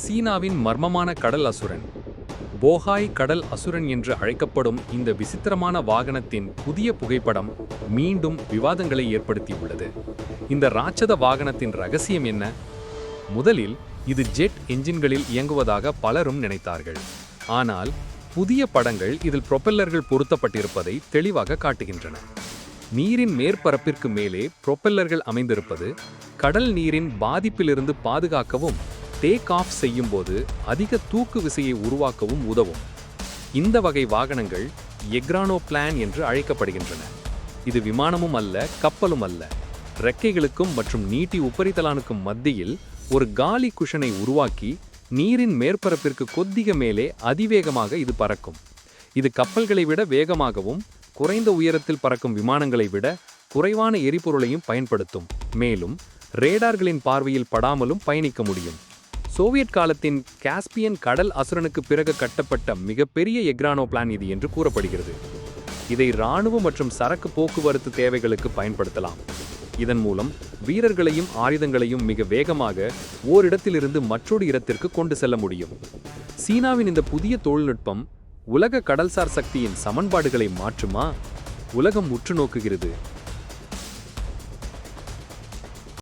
சீனாவின் மர்மமான கடல் அசுரன். போகாய் கடல் அசுரன் என்று அழைக்கப்படும் இந்த விசித்திரமான வாகனத்தின் புதிய புகைப்படம் மீண்டும் விவாதங்களை ஏற்படுத்தியுள்ளது. இந்த ராட்சத வாகனத்தின் ரகசியம் என்ன? முதலில் இது ஜெட் என்ஜின்களில் இயங்குவதாக பலரும் நினைத்தார்கள். ஆனால் புதிய படங்கள் இதில் புரொப்பல்லர்கள் பொருத்தப்பட்டிருப்பதை தெளிவாக காட்டுகின்றன. நீரின் மேற்பரப்பிற்கு மேலே புரொப்பல்லர்கள் அமைந்திருப்பது கடல் நீரின் பாதிப்பிலிருந்து பாதுகாக்கவும் டேக் ஆஃப் செய்யும்போது அதிக தூக்கு விசையை உருவாக்கவும் உதவும். இந்த வகை வாகனங்கள் எக்ரானோ பிளான் என்று அழைக்கப்படுகின்றன. இது விமானமும் அல்ல கப்பலும் அல்ல. ரெக்கைகளுக்கும் மற்றும் நீட்டி உபரித்தலானுக்கும் மத்தியில் ஒரு காலி குஷனை உருவாக்கி நீரின் மேற்பரப்பிற்கு கொத்திக மேலே அதிவேகமாக இது பறக்கும். இது கப்பல்களை விட வேகமாகவும் குறைந்த உயரத்தில் பறக்கும் விமானங்களை விட குறைவான எரிபொருளையும் பயன்படுத்தும். மேலும் ரேடார்களின் பார்வையில் படாமலும் பயணிக்க முடியும். சோவியத் காலத்தின் காஸ்பியன் கடல் அசுரனுக்கு பிறகு கட்டப்பட்ட மிகப்பெரிய எக்ரானோ பிளான் இது என்று கூறப்படுகிறது. இதை இராணுவ மற்றும் சரக்கு போக்குவரத்து தேவைகளுக்கு பயன்படுத்தலாம். இதன் மூலம் வீரர்களையும் ஆயுதங்களையும் மிக வேகமாக ஓரிடத்திலிருந்து மற்றொரு இடத்திற்கு கொண்டு செல்ல முடியும். சீனாவின் இந்த புதிய தொழில்நுட்பம் உலக கடல்சார் சக்தியின் சமன்பாடுகளை மாற்றுமா? உலகம் உற்று நோக்குகிறது.